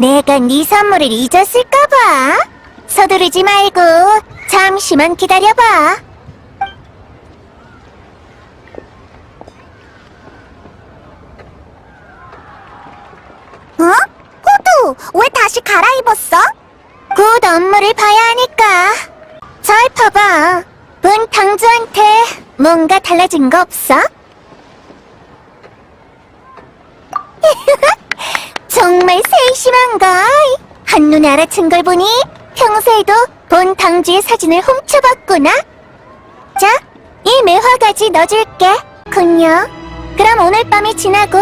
내가 네 선물을 잊었을까봐. 서두르지 말고 잠시만 기다려봐. 어? 호두, 왜 다시 갈아입었어? 곧 업무를 봐야 하니까. 잘 봐봐. 본 당주한테 뭔가 달라진 거 없어? 정말 세심한걸. 한눈에 알아챈 걸 보니 평소에도 본 당주의 사진을 훔쳐봤구나. 자, 이 매화가지 넣어줄게. 군요. 그럼 오늘 밤이 지나고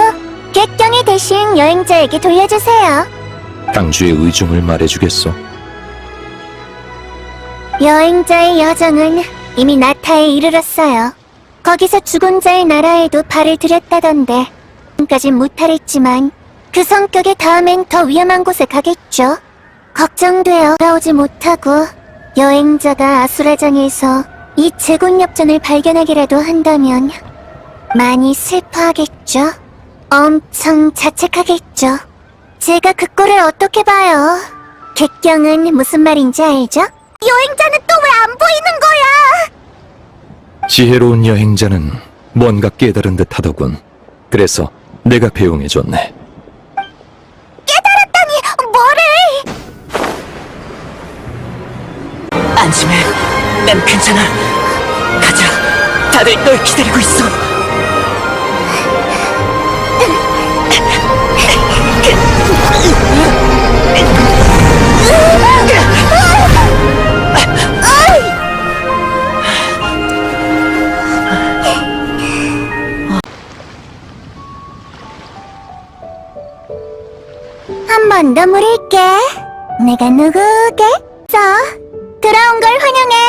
객경이 대신 여행자에게 돌려주세요. 당주의 의중을 말해주겠소. 여행자의 여정은 이미 나타에 이르렀어요. 거기서 죽은 자의 나라에도 발을 들였다던데 지금까진 못하랬지만 그 성격의 다음엔 더 위험한 곳에 가겠죠. 걱정되어 돌아오지 못하고 여행자가 아수라장에서 이 제군엽전을 발견하기라도 한다면 많이 슬퍼하겠죠. 엄청 자책하겠죠. 제가 그 꼴을 어떻게 봐요? 객경은 무슨 말인지 알죠? 여행자는 또 왜 안 보이는 거야? 지혜로운 여행자는 뭔가 깨달은 듯 하더군. 그래서 내가 배웅해줬네. 난 괜찮아. 가자. 다들 널 기다리고 있어. 한 번 더 물을게. 내가 누구겠어? 들어온 걸 환영해.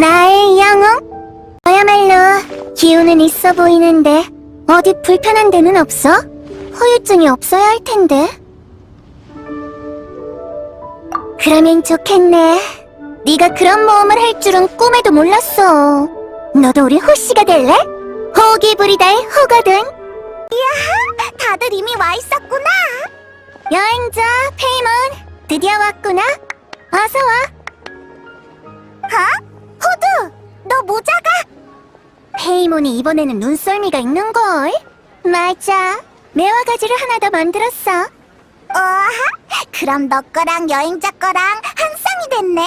나의 영웅. 너야말로 기운은 있어 보이는데 어디 불편한 데는 없어? 후유증이 없어야 할 텐데. 그러면 좋겠네. 네가 그런 모험을 할 줄은 꿈에도 몰랐어. 너도 우리 호씨가 될래? 호기 부리다의 호거든. 이야, 다들 이미 와 있었구나. 여행자 페이몬 드디어 왔구나. 어서 와. 페이몬이 이번에는 눈썰미가 있는 걸. 맞아. 매화 가지를 하나 더 만들었어. 어, 그럼 너 거랑 여행자 거랑 한 쌍이 됐네.